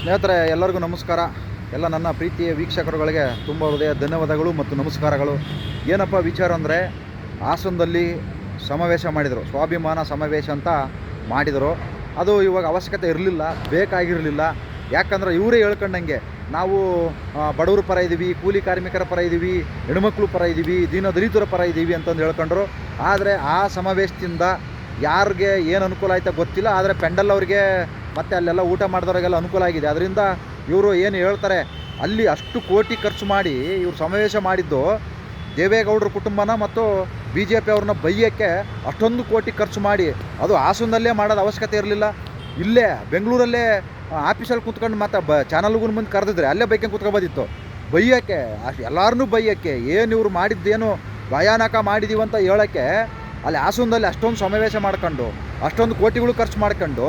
ಸ್ನೇಹಿತರೆ, ಎಲ್ಲರಿಗೂ ನಮಸ್ಕಾರ. ಎಲ್ಲ ನನ್ನ ಪ್ರೀತಿಯ ವೀಕ್ಷಕರುಗಳಿಗೆ ತುಂಬ ಹೃದಯ ಧನ್ಯವಾದಗಳು ಮತ್ತು ನಮಸ್ಕಾರಗಳು. ಏನಪ್ಪ ವಿಚಾರ ಅಂದರೆ, ಹಾಸನದಲ್ಲಿ ಸಮಾವೇಶ ಮಾಡಿದರು. ಸ್ವಾಭಿಮಾನ ಸಮಾವೇಶ ಅಂತ ಮಾಡಿದರು. ಅದು ಇವಾಗ ಅವಶ್ಯಕತೆ ಇರಲಿಲ್ಲ, ಬೇಕಾಗಿರಲಿಲ್ಲ. ಯಾಕಂದ್ರೆ ಇವರೇ ಹೇಳ್ಕೊಂಡಂಗೆ, ನಾವು ಬಡವರು ಪರ ಇದ್ದೀವಿ ಕೂಲಿ ಕಾರ್ಮಿಕರ ಪರ ಇದ್ದೀವಿ ಹೆಣ್ಮಕ್ಳು ಪರ ಇದ್ದೀವಿ ದೀನ ದಲಿತರ ಪರ ಇದ್ದೀವಿ ಅಂತಂದು ಹೇಳ್ಕೊಂಡ್ರು. ಆದರೆ ಆ ಸಮಾವೇಶದಿಂದ ಯಾರಿಗೆ ಏನು ಅನುಕೂಲ ಆಯ್ತಾ ಗೊತ್ತಿಲ್ಲ. ಆದರೆ ಪೆಂಡಲ್ ಅವ್ರಿಗೆ ಮತ್ತು ಅಲ್ಲೆಲ್ಲ ಊಟ ಮಾಡಿದವ್ರಿಗೆಲ್ಲ ಅನುಕೂಲ ಆಗಿದೆ. ಅದರಿಂದ ಇವರು ಏನು ಹೇಳ್ತಾರೆ, ಅಲ್ಲಿ ಅಷ್ಟು ಕೋಟಿ ಖರ್ಚು ಮಾಡಿ ಇವರು ಸಮಾವೇಶ ಮಾಡಿದ್ದು ದೇವೇಗೌಡರ ಕುಟುಂಬನ ಮತ್ತು ಬಿ ಜೆ ಪಿ ಅವ್ರನ್ನ ಬೈಯೋಕ್ಕೆ ಅಷ್ಟೊಂದು ಕೋಟಿ ಖರ್ಚು ಮಾಡಿ, ಅದು ಹಾಸನದಲ್ಲೇ ಮಾಡೋದು ಅವಶ್ಯಕತೆ ಇರಲಿಲ್ಲ. ಇಲ್ಲೇ ಬೆಂಗಳೂರಲ್ಲೇ ಆಫೀಸಲ್ಲಿ ಕೂತ್ಕೊಂಡು ಮತ್ತೆ ಬ ಚಾನಲ್ಗೂ ಮುಂದೆ ಕರೆದಿದ್ರೆ ಅಲ್ಲೇ ಬೈಕೆ ಕೂತ್ಕೊಬೋದಿತ್ತು. ಬೈಯೋಕ್ಕೆ, ಅಷ್ಟು ಎಲ್ಲರನ್ನೂ ಬೈಯೋಕ್ಕೆ, ಏನು ಇವರು ಮಾಡಿದ್ದೇನು ಭಯಾನಕ ಮಾಡಿದೀವಿ ಅಂತ ಹೇಳೋಕ್ಕೆ ಅಲ್ಲಿ ಹಾಸನದಲ್ಲಿ ಅಷ್ಟೊಂದು ಸಮಾವೇಶ ಮಾಡ್ಕೊಂಡು, ಅಷ್ಟೊಂದು ಕೋಟಿಗಳು ಖರ್ಚು ಮಾಡ್ಕೊಂಡು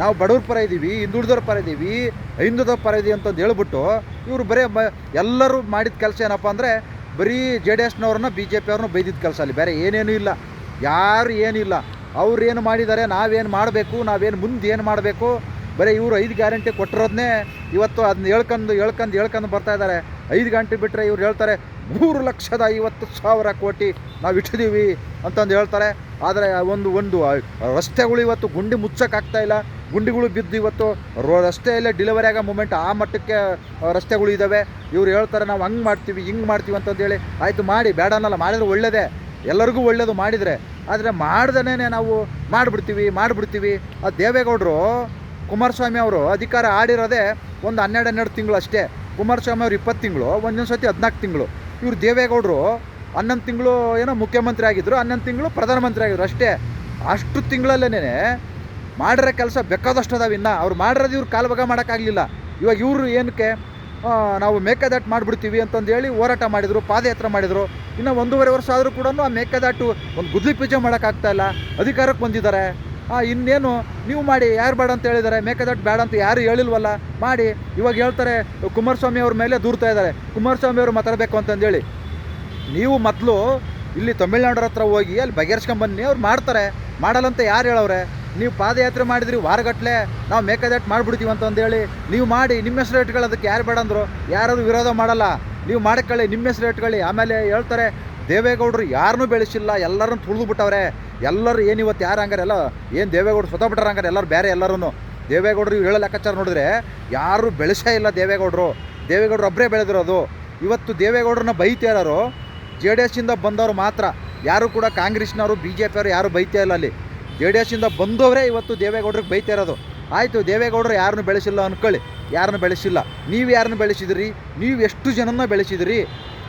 ನಾವು ಬಡವ್ರ ಪರ ಇದ್ದೀವಿ ಹಿಂದುಳಿದವ್ರ ಪರ ಇದ್ದೀವಿ ಹಿಂದುದ ಪರ ಇದೀವಿ ಅಂತಂದು ಹೇಳ್ಬಿಟ್ಟು ಇವರು ಬರೀ ಬ ಎಲ್ಲರೂ ಮಾಡಿದ ಕೆಲಸ ಏನಪ್ಪ ಅಂದರೆ ಬರೀ ಜೆ ಡಿ ಎಸ್ನವ್ರನ್ನ ಬಿ ಜೆ ಪಿ ಅವ್ರನ್ನ ಬೈದಿದ್ದ ಕೆಲಸ ಅಲ್ಲಿ, ಬೇರೆ ಏನೇನೂ ಇಲ್ಲ. ಯಾರು ಏನಿಲ್ಲ ಅವ್ರು ಏನು ಮಾಡಿದ್ದಾರೆ ನಾವೇನು ಮಾಡಬೇಕು, ನಾವೇನು ಮುಂದೆ ಏನು ಮಾಡಬೇಕು, ಬರೀ ಇವರು ಐದು ಗ್ಯಾರಂಟಿ ಕೊಟ್ಟಿರೋದನ್ನೇ ಇವತ್ತು ಅದನ್ನ ಹೇಳ್ಕೊಂಡು ಹೇಳ್ಕೊಂಡು ಹೇಳ್ಕೊಂಡು ಬರ್ತಾ ಇದ್ದಾರೆ ಐದು ಗಂಟೆ ಬಿಟ್ಟರೆ ಇವ್ರು ಹೇಳ್ತಾರೆ, ಮೂರು ಲಕ್ಷದ ಐವತ್ತು ಸಾವಿರ ಕೋಟಿ ನಾವು ಇಟ್ಟಿದ್ದೀವಿ ಅಂತಂದು ಹೇಳ್ತಾರೆ. ಆದರೆ ಒಂದು ಒಂದು ರಸ್ತೆಗಳು ಇವತ್ತು ಗುಂಡಿ ಮುಚ್ಚೋಕ್ಕಾಗ್ತಾ ಇಲ್ಲ. ಗುಂಡಿಗಳು ಬಿದ್ದು ಇವತ್ತು ರೋ ರಸ್ತೆಯಲ್ಲೇ ಡಿಲಿವರಿ ಆಗೋ ಮೂಮೆಂಟ್ ಆ ಮಟ್ಟಕ್ಕೆ ರಸ್ತೆಗಳು ಇದ್ದಾವೆ ಇವ್ರು ಹೇಳ್ತಾರೆ, ನಾವು ಹಂಗೆ ಮಾಡ್ತೀವಿ, ಹಿಂಗೆ ಮಾಡ್ತೀವಿ ಅಂತಂದೇಳಿ ಆಯಿತು ಮಾಡಿ, ಬೇಡ ಅನ್ನಲ್ಲ, ಮಾಡಿದ್ರೆ ಒಳ್ಳೇದೇ. ಎಲ್ಲರಿಗೂ ಒಳ್ಳೇದು ಮಾಡಿದರೆ. ಆದರೆ ಮಾಡ್ದೇ ನಾವು ಮಾಡಿಬಿಡ್ತೀವಿ ಮಾಡಿಬಿಡ್ತೀವಿ. ಆ ದೇವೇಗೌಡರು, ಕುಮಾರಸ್ವಾಮಿ ಅವರು ಅಧಿಕಾರ ಆಡಿರೋದೇ ಒಂದು ಹನ್ನೆರಡು ಹನ್ನೆರಡು ತಿಂಗಳು ಅಷ್ಟೇ. ಕುಮಾರಸ್ವಾಮಿ ಅವರು ಇಪ್ಪತ್ತು ತಿಂಗಳು, ಒಂದೊಂದು ಸತಿ ಹದಿನಾಲ್ಕು ತಿಂಗಳು. ಇವರು ದೇವೇಗೌಡರು ಹನ್ನೊಂದು ತಿಂಗಳು ಏನೋ ಮುಖ್ಯಮಂತ್ರಿ ಆಗಿದ್ದರು ಹನ್ನೊಂದು ತಿಂಗಳು ಪ್ರಧಾನಮಂತ್ರಿ ಆಗಿದ್ರು ಅಷ್ಟೇ. ಅಷ್ಟು ತಿಂಗಳಲ್ಲೇ ಮಾಡಿರೋ ಕೆಲಸ ಬೇಕಾದಷ್ಟು ಅದಾವೆ ಇನ್ನು. ಅವ್ರು ಮಾಡಿರೋದು ಇವ್ರು ಕಾಲ್ಭಾಗ ಮಾಡೋಕ್ಕಾಗಲಿಲ್ಲ. ಇವಾಗ ಇವರು ಏನಕ್ಕೆ ನಾವು ಮೇಕೆದಾಟು ಮಾಡಿಬಿಡ್ತೀವಿ ಅಂತಂದು ಹೇಳಿ ಹೋರಾಟ ಮಾಡಿದರು, ಪಾದಯಾತ್ರೆ ಮಾಡಿದರು. ಇನ್ನು ಒಂದೂವರೆ ವರ್ಷ ಆದರೂ ಕೂಡ ಆ ಮೇಕೆದಾಟು ಒಂದು ಗುದ್ಲಿ ಪೂಜೆ ಮಾಡೋಕ್ಕಾಗ್ತಾ ಇಲ್ಲ. ಅಧಿಕಾರಕ್ಕೆ ಬಂದಿದ್ದಾರೆ. ಇನ್ನೇನು ನೀವು ಮಾಡಿ, ಯಾರು ಬೇಡ ಅಂತ ಹೇಳಿದ್ದಾರೆ. ಮೇಕೆದಾಟು ಬೇಡ ಅಂತ ಯಾರು ಹೇಳಿಲ್ವಲ್ಲ. ಮಾಡಿ, ಇವಾಗ ಹೇಳ್ತಾರೆ, ಕುಮಾರಸ್ವಾಮಿ ಅವ್ರ ಮೇಲೆ ದೂರ್ತಾ ಇದ್ದಾರೆ. ಕುಮಾರಸ್ವಾಮಿ ಅವರು ಮಾತಾಡಬೇಕು ಅಂತಂದೇಳಿ. ನೀವು ಮೊದಲು ಇಲ್ಲಿ ತಮಿಳ್ನಾಡ್ರ ಹತ್ರ ಹೋಗಿ ಅಲ್ಲಿ ಬಗೆಹರಿಸ್ಕೊಂಬನ್ನಿ ಅವ್ರು ಮಾಡ್ತಾರೆ. ಮಾಡಲ್ಲಂತ ಯಾರು ಹೇಳವ್ರೆ? ನೀವು ಪಾದಯಾತ್ರೆ ಮಾಡಿದ್ರಿ, ವಾರಗಟ್ಲೆ ನಾವು ಮೇಕೆದಾಟು ಮಾಡಿಬಿಡ್ತೀವಿ ಅಂತಂದೇಳಿ ನೀವು ಮಾಡಿ, ನಿಮ್ಮ ಹೆಸರು ಇಟ್ಕೊಳ್ಳಿ ಅದಕ್ಕೆ ಯಾರು ಬೇಡ ಅಂದರು ಯಾರಾದರೂ ವಿರೋಧ ಮಾಡಲ್ಲ. ನೀವು ಮಾಡ್ಕೊಳ್ಳಿ ನಿಮ್ಮ ಹೆಸರು ಇಟ್ಕೊಳ್ಳಿ. ಆಮೇಲೆ ಹೇಳ್ತಾರೆ, ದೇವೇಗೌಡರು ಯಾರನ್ನೂ ಬೆಳೆಸಿಲ್ಲ, ಎಲ್ಲರನ್ನು ತುಳಿದು ಬಿಟ್ಟವ್ರೆ ಎಲ್ಲರೂ ಏನು ಇವತ್ತು ಯಾರು ಹಂಗಾರೆ, ಎಲ್ಲ ಏನು ದೇವೇಗೌಡರು ಸ್ವತಃ ಬಿಟ್ಟಾರ ಹಂಗಾರೆ, ಎಲ್ಲರೂ ಬೇರೆ ಎಲ್ಲರೂ ದೇವೇಗೌಡರು ಇವು ಹೇಳೋ ಲೆಕ್ಕಾಚಾರ ನೋಡಿದ್ರೆ, ಯಾರೂ ಬೆಳೆಸೇ ಇಲ್ಲ ದೇವೇಗೌಡರು. ದೇವೇಗೌಡರು ಒಬ್ಬರೇ ಬೆಳೆದಿರೋದು. ಇವತ್ತು ದೇವೇಗೌಡರನ್ನ ಬೈತಾ ಇರೋರು, ಜೆ ಡಿ ಎಸ್ಸಿಂದ ಬಂದವರು ಮಾತ್ರ. ಯಾರು ಕೂಡ ಕಾಂಗ್ರೆಸ್ನವರು ಬಿ ಜೆ ಪಿಯವರು ಯಾರು ಬೈತಾ ಇಲ್ಲ ಅಲ್ಲಿ. ಜೆ ಡಿ ಎಸ್ಸಿಂದ ಬಂದವರೇ ಇವತ್ತು ದೇವೇಗೌಡರಿಗೆ ಬೈತಾ ಇರೋದು. ಆಯಿತು, ದೇವೇಗೌಡರು ಯಾರನ್ನು ಬೆಳೆಸಿಲ್ಲ ಅಂದ್ಕೊಳ್ಳಿ ಯಾರನ್ನು ಬೆಳೆಸಿಲ್ಲ? ನೀವು ಯಾರನ್ನು ಬೆಳೆಸಿದಿರಿ? ನೀವು ಎಷ್ಟು ಜನನ ಬೆಳೆಸಿದಿರಿ?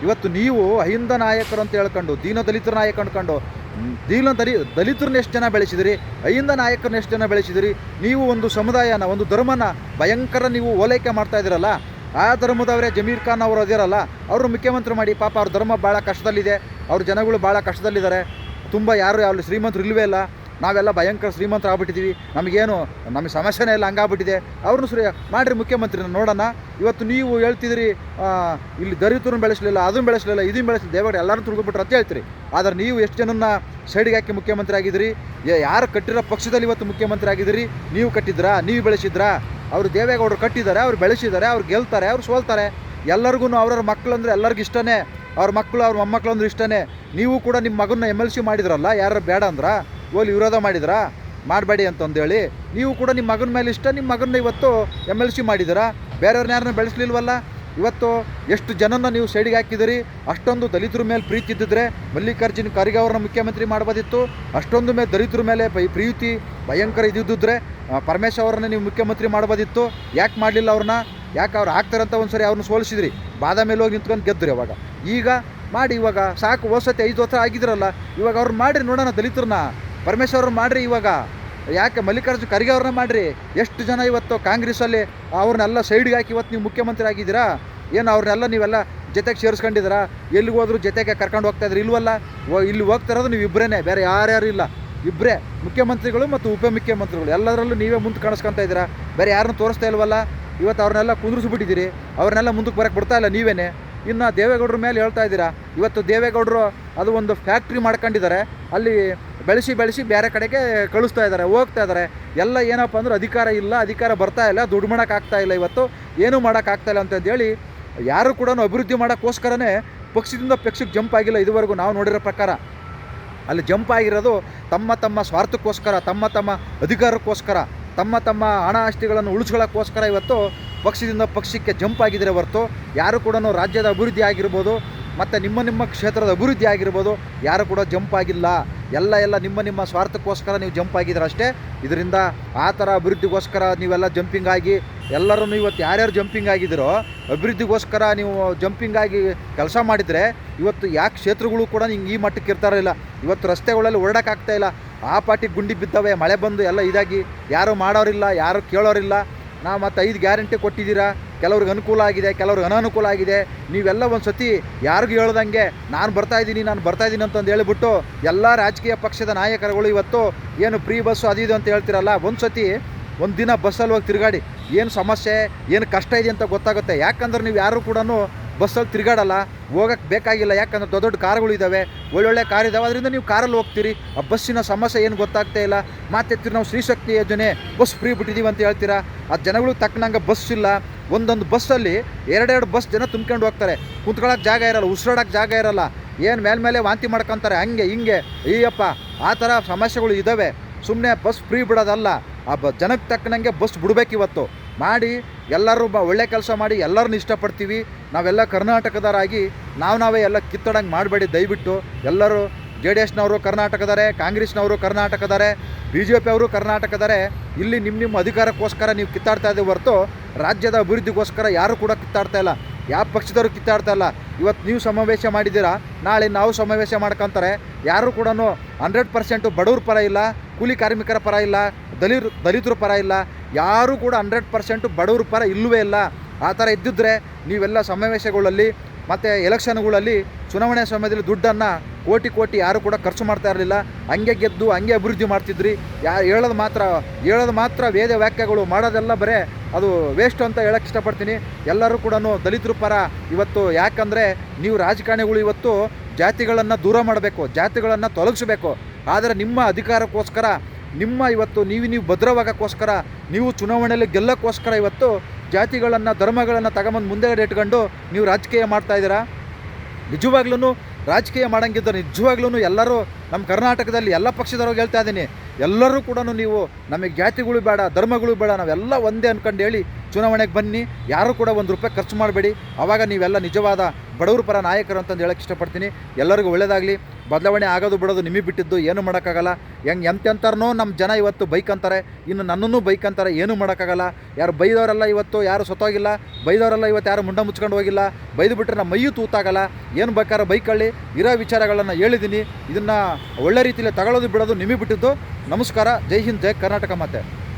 ಇವತ್ತು ನೀವು ಅಹಿಂದ ನಾಯಕರು ಅಂತ ಹೇಳ್ಕೊಂಡು, ದೀನ ದಲಿತರ ನಾಯಕ ಅಂದ್ಕೊಂಡು ದೀನ ದಲಿ, ದಲಿತರನ್ನ ಎಷ್ಟು ಜನ ಬೆಳೆಸಿದಿರಿ? ಅಹಿಂದ ನಾಯಕರನ್ನ ಎಷ್ಟು ಜನ ಬೆಳೆಸಿದಿರಿ? ನೀವು ಒಂದು ಸಮುದಾಯನ, ಒಂದು ಧರ್ಮನ ಭಯಂಕರ ನೀವು ಓಲೈಕೆ ಮಾಡ್ತಾ ಇದ್ದೀರಲ್ಲ? ಆ ಧರ್ಮದವರೇ ಜಮೀರ್ ಖಾನ್ ಅವರು ಅದಿರಲ್ಲ? ಅವರು ಮುಖ್ಯಮಂತ್ರಿ ಮಾಡಿ, ಪಾಪ ಅವ್ರ ಧರ್ಮ ಭಾಳ ಕಷ್ಟದಲ್ಲಿದೆ. ಅವ್ರ ಜನಗಳು ಭಾಳ ಕಷ್ಟದಲ್ಲಿದ್ದಾರೆ. ತುಂಬ ಯಾರು ಯಾವ ಶ್ರೀಮಂತರು ಇಲ್ಲವೇ ಇಲ್ಲ? ನಾವೆಲ್ಲ ಭಯಂಕರ ಶ್ರೀಮಂತ ಆಗ್ಬಿಟ್ಟಿದ್ದೀವಿ. ನಮಗೇನು, ನಮಗೆ ಸಮಸ್ಯೆನೇ ಇಲ್ಲ, ಹಂಗಾಗ್ಬಿಟ್ಟಿದೆ. ಅವ್ರನ್ನ ಶ್ರೀ ಮಾಡಿರಿ ಮುಖ್ಯಮಂತ್ರಿನ ನೋಡೋಣ. ಇವತ್ತು ನೀವು ಹೇಳ್ತಿದ್ರಿ ಇಲ್ಲಿ ದರಿದ್ರನ್ನ ಬೆಳೆಸಲಿಲ್ಲ, ಅದನ್ನು ಬೆಳೆಸಲಿಲ್ಲ, ಇದನ್ನು ಬೆಳೆಸಲಿಲ್ಲ ದೇವೇಗೌಡ ಎಲ್ಲರೂ ತುಳಿದ್ಬಿಟ್ರು ಅಂತ ಹೇಳ್ತೀರಿ. ಆದರೆ ನೀವು ಎಷ್ಟು ಜನನ್ನ ಸೈಡ್ಗೆ ಹಾಕಿ ಮುಖ್ಯಮಂತ್ರಿ ಆಗಿದ್ದೀರಿ? ಯಾರು ಕಟ್ಟಿರೋ ಪಕ್ಷದಲ್ಲಿ ಇವತ್ತು ಮುಖ್ಯಮಂತ್ರಿ ಆಗಿದ್ದೀರಿ? ನೀವು ಕಟ್ಟಿದ್ರಾ ನೀವು ಬೆಳೆಸಿದ್ರಾ ಅವರು ದೇವೇಗೌಡರು ಕಟ್ಟಿದ್ದಾರೆ, ಅವ್ರು ಬೆಳೆಸಿದ್ದಾರೆ, ಅವ್ರು ಗೆಲ್ತಾರೆ, ಅವ್ರು ಸೋಲ್ತಾರೆ. ಎಲ್ಲರಿಗೂ ಅವ್ರವ್ರ ಮಕ್ಕಳು ಅಂದರೆ ಎಲ್ಲರಿಗೂ ಇಷ್ಟನೇ. ಅವ್ರ ಮಕ್ಕಳು, ಅವ್ರ ಮೊಮ್ಮಕ್ಕಳು ಅಂದ್ರೆ ಇಷ್ಟನೇ. ನೀವು ಕೂಡ ನಿಮ್ಮ ಮಗನ್ನ ಎಂ ಎಲ್ ಸಿ ಮಾಡಿದ್ರಲ್ಲ, ಯಾರು ಬೇಡ ಅಂದ್ರ? ಹೋಗ್ಲಿ ವಿರೋಧ ಮಾಡಿದ್ರಾ? ಮಾಡಬೇಡಿ ಅಂತಂದೇಳಿ. ನೀವು ಕೂಡ ನಿಮ್ಮ ಮಗನ ಮೇಲೆ ಇಷ್ಟ, ನಿಮ್ಮ ಮಗನ ಇವತ್ತು ಎಂ ಎಲ್ ಸಿ ಮಾಡಿದ್ದೀರಾ? ಬೇರೆಯವ್ರನ್ನ ಯಾರನ್ನ ಬೆಳೆಸಲಿಲ್ವಲ್ಲ? ಇವತ್ತು ಎಷ್ಟು ಜನನ ನೀವು ಸೈಡಿಗೆ ಹಾಕಿದಿರಿ ಅಷ್ಟೊಂದು ದಲಿತರ ಮೇಲೆ ಪ್ರೀತಿ ಇದ್ದಿದ್ರೆ ಮಲ್ಲಿಕಾರ್ಜುನ ಖರ್ಗೆ ಅವ್ರನ್ನ ಮುಖ್ಯಮಂತ್ರಿ ಮಾಡ್ಬೋದಿತ್ತು. ಅಷ್ಟೊಂದು ಮೇಲೆ ದಲಿತರ ಮೇಲೆ ಪ್ರೀತಿ, ಭಯಂಕರ ಇದ್ದಿದ್ದರೆ ಪರಮೇಶ್ ಅವ್ರನ್ನ ನೀವು ಮುಖ್ಯಮಂತ್ರಿ ಮಾಡ್ಬೋದಿತ್ತು. ಯಾಕೆ ಮಾಡಲಿಲ್ಲ ಅವ್ರನ್ನ? ಯಾಕೆ ಅವ್ರು ಆಗ್ತಾರಂತ ಒಂದು ಸರಿ ಅವ್ರನ್ನ ಸೋಲಿಸಿದ್ರಿ? ಮೇಲೆ ಹೋಗಿ ನಿಂತ್ಕೊಂಡು ಗೆದ್ದರು ಅವಾಗ. ಈಗ ಮಾಡಿ ಇವಾಗ ಸಾಕು ಹೋಸತಿ ಐದು ವರ್ಷ ಆಗಿದ್ರಲ್ಲ, ಇವಾಗ ಅವ್ರನ್ನ ಮಾಡಿರಿ ನೋಡೋಣ ದಲಿತರನ್ನ. ಪರಮೇಶ್ವರ್ ಮಾಡಿರಿ ಇವಾಗ. ಯಾಕೆ ಮಲ್ಲಿಕಾರ್ಜುನ್ ಖರ್ಗೆ ಅವ್ರನ್ನ ಮಾಡಿರಿ? ಎಷ್ಟು ಜನ ಇವತ್ತು ಕಾಂಗ್ರೆಸ್ಸಲ್ಲಿ ಅವ್ರನ್ನೆಲ್ಲ ಸೈಡ್ಗೆ ಹಾಕಿ ಇವತ್ತು ನೀವು ಮುಖ್ಯಮಂತ್ರಿ ಆಗಿದ್ದೀರಾ? ಏನು ಅವ್ರನ್ನೆಲ್ಲ ನೀವೆಲ್ಲ ಜೊತೆಗೆ ಸೇರಿಸ್ಕೊಂಡಿದ್ದೀರಾ? ಎಲ್ಲಿಗೆ ಹೋದ್ರು ಜೊತೆಗೆ ಕರ್ಕೊಂಡು ಹೋಗ್ತಾ ಇದ್ರಿ, ಇಲ್ವಲ್ಲ? ಇಲ್ಲಿ ಹೋಗ್ತಾ ಇರೋದು ನೀವು ಇಬ್ಬರೇ ಬೇರೆ ಯಾರ್ಯಾರು ಇಲ್ಲ. ಇಬ್ಬರೇ ಮುಖ್ಯಮಂತ್ರಿಗಳು ಮತ್ತು ಉಪಮುಖ್ಯಮಂತ್ರಿಗಳು. ಎಲ್ಲದರಲ್ಲೂ ನೀವೇ ಮುಂದೆ ಕಾಣಿಸ್ಕೊತಾ ಇದ್ದೀರಾ? ಬೇರೆ ಯಾರನ್ನು ತೋರಿಸ್ತಾ ಇಲ್ವಲ್ಲ? ಇವತ್ತು ಅವ್ರನ್ನೆಲ್ಲ ಕುಂದ್ರಿಸ್ಬಿಟ್ಟಿದ್ದೀರಿ. ಅವ್ರನ್ನೆಲ್ಲ ಮುಂದಕ್ಕೆ ಬರೋಕ್ಕೆ ಬಿಡ್ತಾ ಇಲ್ಲ ನೀವೇ ಇನ್ನು ದೇವೇಗೌಡರ ಮೇಲೆ ಹೇಳ್ತಾ ಇದ್ದೀರಾ? ಇವತ್ತು ದೇವೇಗೌಡರು ಅದು ಒಂದು ಫ್ಯಾಕ್ಟ್ರಿ ಮಾಡ್ಕೊಂಡಿದ್ದಾರೆ. ಅಲ್ಲಿ ಬೆಳೆಸಿ ಬೆಳೆಸಿ ಬೇರೆ ಕಡೆಗೆ ಕಳಿಸ್ತಾ ಇದ್ದಾರೆ, ಹೋಗ್ತಾ ಇದ್ದಾರೆ. ಎಲ್ಲ ಏನಪ್ಪ ಅಂದ್ರೆ ಅಧಿಕಾರ ಇಲ್ಲ, ಅಧಿಕಾರ ಬರ್ತಾ ಇಲ್ಲ, ದುಡ್ಡು ಮಾಡೋಕ್ಕಾಗ್ತಾ ಇಲ್ಲ ಇವತ್ತು. ಏನೂ ಮಾಡೋಕ್ಕಾಗ್ತಾ ಇಲ್ಲ ಅಂತಂದೇಳಿ ಯಾರು ಕೂಡ ಅಭಿವೃದ್ಧಿ ಮಾಡೋಕ್ಕೋಸ್ಕರನೇ ಪಕ್ಷದಿಂದ ಪಕ್ಷಕ್ಕೆ ಜಂಪ್ ಆಗಿಲ್ಲ ಇದುವರೆಗೂ ನಾವು ನೋಡಿರೋ ಪ್ರಕಾರ. ಅಲ್ಲಿ ಜಂಪ್ ಆಗಿರೋದು ತಮ್ಮ ತಮ್ಮ ಸ್ವಾರ್ಥಕ್ಕೋಸ್ಕರ, ತಮ್ಮ ತಮ್ಮ ಅಧಿಕಾರಕ್ಕೋಸ್ಕರ, ತಮ್ಮ ತಮ್ಮ ಹಣ ಆಸ್ತಿಗಳನ್ನು ಉಳಿಸ್ಕೊಳ್ಳೋಕ್ಕೋಸ್ಕರ ಇವತ್ತು ಪಕ್ಷದಿಂದ ಪಕ್ಷಕ್ಕೆ ಜಂಪ್ ಆಗಿದ್ರೆ ಹೊರತು ಯಾರು ಕೂಡ ರಾಜ್ಯದ ಅಭಿವೃದ್ಧಿ ಆಗಿರ್ಬೋದು ಮತ್ತು ನಿಮ್ಮ ನಿಮ್ಮ ಕ್ಷೇತ್ರದ ಅಭಿವೃದ್ಧಿ ಆಗಿರ್ಬೋದು, ಯಾರು ಕೂಡ ಜಂಪ್ ಆಗಿಲ್ಲ. ಎಲ್ಲ ಎಲ್ಲ ನಿಮ್ಮ ನಿಮ್ಮ ಸ್ವಾರ್ಥಕ್ಕೋಸ್ಕರ ನೀವು ಜಂಪ್ ಆಗಿದ್ರೆ ಅಷ್ಟೇ ಇದರಿಂದ ಆ ಥರ ಅಭಿವೃದ್ಧಿಗೋಸ್ಕರ ನೀವೆಲ್ಲ ಜಂಪಿಂಗ್ ಆಗಿ ಎಲ್ಲರೂ ಇವತ್ತು ಯಾರ್ಯಾರು ಜಂಪಿಂಗ್ ಆಗಿದ್ದೀರೋ, ಅಭಿವೃದ್ಧಿಗೋಸ್ಕರ ನೀವು ಜಂಪಿಂಗ್ ಆಗಿ ಕೆಲಸ ಮಾಡಿದರೆ, ಇವತ್ತು ಯಾಕೆ ಕ್ಷೇತ್ರಗಳು ಕೂಡ ನಿಂಗೆ ಈ ಮಟ್ಟಕ್ಕೆ ಇರ್ತಾರಿಲ್ಲ ಇವತ್ತು ರಸ್ತೆಗಳಲ್ಲಿ ಓಡಾಡೋಕ್ಕಾಗ್ತಾ ಇಲ್ಲ. ಆ ಪಾಟಿ ಗುಂಡಿ ಬಿದ್ದವೆ, ಮಳೆ ಬಂದು ಎಲ್ಲ ಇದಾಗಿ, ಯಾರು ಮಾಡೋರಿಲ್ಲ, ಯಾರು ಕೇಳೋರಿಲ್ಲ. ನಾವು ಮತ್ತು ಐದು ಗ್ಯಾರಂಟಿ ಕೊಟ್ಟಿದ್ದೀರಾ? ಕೆಲವ್ರಿಗೆ ಅನುಕೂಲ ಆಗಿದೆ, ಕೆಲವ್ರಿಗೆ ಅನಾನುಕೂಲ ಆಗಿದೆ. ನೀವೆಲ್ಲ ಒಂದು ಸತಿ ಯಾರಿಗೂ ಹೇಳ್ದಂಗೆ ನಾನು ಬರ್ತಾ ಇದ್ದೀನಿ, ನಾನು ಬರ್ತಾ ಇದ್ದೀನಿ ಅಂತಂದು ಹೇಳಿಬಿಟ್ಟು ಎಲ್ಲ ರಾಜಕೀಯ ಪಕ್ಷದ ನಾಯಕರುಗಳು ಇವತ್ತು ಏನು ಫ್ರೀ ಬಸ್ಸು ಅದು ಇದು ಅಂತ ಹೇಳ್ತಿರಲ್ಲ, ಒಂದು ಸತಿ ಒಂದು ದಿನ ಬಸ್ಸಲ್ಲಿ ಹೋಗಿ ತಿರುಗಾಡಿ. ಏನು ಸಮಸ್ಯೆ, ಏನು ಕಷ್ಟ ಇದೆ ಅಂತ ಗೊತ್ತಾಗುತ್ತೆ. ಯಾಕಂದ್ರೆ ನೀವು ಯಾರು ಕೂಡ ಬಸ್ಸಲ್ಲಿ ತಿರುಗಾಡಲ್ಲ. ಹೋಗಕ್ಕೆ ಬೇಕಾಗಿಲ್ಲ, ಯಾಕಂದ್ರೆ ದೊಡ್ಡ ದೊಡ್ಡ ಕಾರ್ಗಳು ಇದ್ದಾವೆ ಒಳ್ಳೊಳ್ಳೆ ಕಾರ್ ಇದ್ದಾವೆ ಅದರಿಂದ ನೀವು ಕಾರಲ್ಲಿ ಹೋಗ್ತೀರಿ. ಆ ಬಸ್ಸಿನ ಸಮಸ್ಯೆ ಏನು ಗೊತ್ತಾಗ್ತಾ ಇಲ್ಲ. ಮತ್ತೆ ನಾವು ಶ್ರೀಶಕ್ತಿ ಯೋಜನೆ ಬಸ್ ಫ್ರೀ ಬಿಟ್ಟಿದ್ದೀವಿ ಅಂತ ಹೇಳ್ತೀರಾ? ಆ ಜನಗಳು ತಕ್ಕನಂಗೆ ಬಸ್ ಇಲ್ಲ. ಒಂದೊಂದು ಬಸ್ಸಲ್ಲಿ ಎರಡೆರಡು ಬಸ್ ಜನ ತುಂಬ್ಕೊಂಡು ಹೋಗ್ತಾರೆ. ಕುಂತ್ಕೊಳ್ಳೋಕೆ ಜಾಗ ಇರಲ್ಲ, ಉಸಿರಾಡೋಕೆ ಜಾಗ ಇರಲ್ಲ. ಏನು ಮೇಲ್ಮೇಲೆ ವಾಂತಿ ಮಾಡ್ಕೊತಾರೆ, ಹಂಗೆ, ಹಿಂಗೆ. ಅಯ್ಯಪ್ಪ, ಆ ಥರ ಸಮಸ್ಯೆಗಳು ಇದ್ದಾವೆ ಸುಮ್ಮನೆ ಬಸ್ ಫ್ರೀ ಬಿಡೋದಲ್ಲ. ಆ ಬ ಜನಕ್ಕೆ ತಕ್ಕನಂಗೆ ಬಸ್ ಬಿಡ್ಬೇಕು ಇವತ್ತು ಮಾಡಿ ಎಲ್ಲರೂ ಬ ಒಳ್ಳೆ ಕೆಲಸ ಮಾಡಿ ಎಲ್ಲರನ್ನ ಇಷ್ಟಪಡ್ತೀವಿ. ನಾವೆಲ್ಲ ಕರ್ನಾಟಕದವರಾಗಿ ನಾವು ನಾವೇ ಎಲ್ಲ ಕಿತ್ತಡಂಗೆ ಮಾಡಬೇಡಿ. ದಯವಿಟ್ಟು ಎಲ್ಲರೂ ಜೆ ಡಿ ಎಸ್ನವರು ಕರ್ನಾಟಕದಾರೆ ಕಾಂಗ್ರೆಸ್ನವರು ಕರ್ನಾಟಕದಾರೆ ಬಿ ಜೆ ಪಿಯವರು ಕರ್ನಾಟಕದಾರೆ ಇಲ್ಲಿ ನಿಮ್ಮ ನಿಮ್ಮ ಅಧಿಕಾರಕ್ಕೋಸ್ಕರ ನೀವು ಕಿತ್ತಾಡ್ತಾ ಇದ್ದೀವಿ ಹೊರತು ರಾಜ್ಯದ ಅಭಿವೃದ್ಧಿಗೋಸ್ಕರ ಯಾರು ಕೂಡ ಕಿತ್ತಾಡ್ತಾ ಇಲ್ಲ. ಯಾವ ಪಕ್ಷದವರು ಕಿತ್ತಾಡ್ತಾ ಇಲ್ಲ. ಇವತ್ತು ನೀವು ಸಮಾವೇಶ ಮಾಡಿದ್ದೀರಾ? ನಾಳೆ ನಾವು ಸಮಾವೇಶ ಮಾಡ್ಕೊತಾರೆ. ಯಾರು ಕೂಡ ಹಂಡ್ರೆಡ್ ಪರ್ಸೆಂಟು ಬಡವ್ರ ಪರ ಇಲ್ಲ, ಕೂಲಿ ಕಾರ್ಮಿಕರ ಪರ ಇಲ್ಲ ದಲಿತರು ದಲಿತರ ಪರ ಇಲ್ಲ. ಯಾರೂ ಕೂಡ ಹಂಡ್ರೆಡ್ ಪರ್ಸೆಂಟು ಬಡವ್ರ ಪರ ಇಲ್ಲವೇ ಇಲ್ಲ. ಆ ಥರ ಇದ್ದಿದ್ರೆ ನೀವೆಲ್ಲ ಸಮಾವೇಶಗಳಲ್ಲಿ ಮತ್ತು ಎಲೆಕ್ಷನ್ಗಳಲ್ಲಿ ಚುನಾವಣೆ ಸಮಯದಲ್ಲಿ ದುಡ್ಡನ್ನು ಕೋಟಿ ಕೋಟಿ ಯಾರು ಕೂಡ ಖರ್ಚು ಮಾಡ್ತಾ ಇರಲಿಲ್ಲ. ಹಂಗೆ ಗೆದ್ದು, ಹಂಗೆ ಅಭಿವೃದ್ಧಿ ಮಾಡ್ತಿದ್ರಿ. ಯಾ, ಹೇಳೋದು ಮಾತ್ರ ಹೇಳೋದು ಮಾತ್ರ ವೇದ ವ್ಯಾಖ್ಯಗಳು ಮಾಡೋದೆಲ್ಲ ಬರೇ ಅದು ವೇಸ್ಟ್ ಅಂತ ಹೇಳಕ್ಕೆ ಇಷ್ಟಪಡ್ತೀನಿ. ಎಲ್ಲರೂ ಕೂಡ ದಲಿತರು ಪರ ಇವತ್ತು ಯಾಕಂದರೆ ನೀವು ರಾಜಕಾರಣಿಗಳು ಇವತ್ತು ಜಾತಿಗಳನ್ನು ದೂರ ಮಾಡಬೇಕು, ಜಾತಿಗಳನ್ನು ತೊಲಗಿಸಬೇಕು. ಆದರೆ ನಿಮ್ಮ ಅಧಿಕಾರಕ್ಕೋಸ್ಕರ, ನಿಮ್ಮ ಇವತ್ತು ನೀವು ನೀವು ಭದ್ರವಾಗಕ್ಕೋಸ್ಕರ, ನೀವು ಚುನಾವಣೆಯಲ್ಲಿ ಗೆಲ್ಲಕ್ಕೋಸ್ಕರ ಇವತ್ತು ಜಾತಿಗಳನ್ನು, ಧರ್ಮಗಳನ್ನು ತಗೊಂಬಂದು ಮುಂದೆಗಡೆ ಇಟ್ಕೊಂಡು ನೀವು ರಾಜಕೀಯ ಮಾಡ್ತಾ ಇದ್ದೀರಾ? ನಿಜವಾಗ್ಲೂ ರಾಜಕೀಯ ಮಾಡಂಗಿದ್ದರೆ ನಿಜವಾಗ್ಲೂ ಎಲ್ಲರೂ ನಮ್ಮ ಕರ್ನಾಟಕದಲ್ಲಿ ಎಲ್ಲ ಪಕ್ಷದವ್ರಿಗೆ ಹೇಳ್ತಾ ಇದ್ದೀನಿ, ಎಲ್ಲರೂ ಕೂಡ ನೀವು ನಮಗೆ ಜಾತಿಗಳು ಬೇಡ, ಧರ್ಮಗಳು ಬೇಡ, ನಾವೆಲ್ಲ ಒಂದೇ ಅನ್ಕೊಂಡು ಹೇಳಿ ಚುನಾವಣೆಗೆ ಬನ್ನಿ, ಯಾರೂ ಕೂಡ ಒಂದು ರೂಪಾಯಿ ಖರ್ಚು ಮಾಡಬೇಡಿ, ಆವಾಗ ನೀವೆಲ್ಲ ನಿಜವಾದ ಬಡವರು ಪರ ನಾಯಕರು ಅಂತಂದು ಹೇಳಕ್ಕೆ ಇಷ್ಟಪಡ್ತೀನಿ. ಎಲ್ಲರಿಗೂ ಒಳ್ಳೆಯದಾಗಲಿ ಬದಲಾವಣೆ ಆಗೋದು ಬಿಡೋದು ನಿಮಗೆ ಬಿಟ್ಟಿದ್ದು ಏನು ಮಾಡೋಕ್ಕಾಗಲ್ಲ. ಹೆಂಗೆ ಎಂತೆಂಥರ್ನೋ ನಮ್ಮ ಜನ ಇವತ್ತು ಬೈಕ್ ಅಂತಾರೆ, ಇನ್ನು ನನ್ನನ್ನು ಬೈಕ್ ಅಂತಾರೆ, ಏನೂ ಮಾಡೋಕ್ಕಾಗಲ್ಲ. ಯಾರು ಬೈದವರೆಲ್ಲ ಇವತ್ತು ಯಾರು ಸತ್ತೋಗಿಲ್ಲ, ಬೈದವರೆಲ್ಲ ಇವತ್ತು ಯಾರು ಮುಂಡ ಮುಚ್ಕೊಂಡು ಹೋಗಿಲ್ಲ, ಬೈದು ಬಿಟ್ಟರೆ ನಮ್ಮ ಮೈಯೂ ತೂತಾಗಲ್ಲ. ಏನು ಬೇಕಾದ್ರೆ ಬೈಕಲ್ಲಿ ಇರೋ ವಿಚಾರಗಳನ್ನು ಹೇಳಿದ್ದೀನಿ. ಇದನ್ನು ಒಳ್ಳೆ ರೀತಿಯಲ್ಲಿ ತಗೊಳ್ಳೋದು ಬಿಡೋದು ನಿಮಗೆ ಬಿಟ್ಟಿದ್ದು. ನಮಸ್ಕಾರ, ಜೈ ಹಿಂದ್, ಜೈ ಕರ್ನಾಟಕ ಮಾತೆ.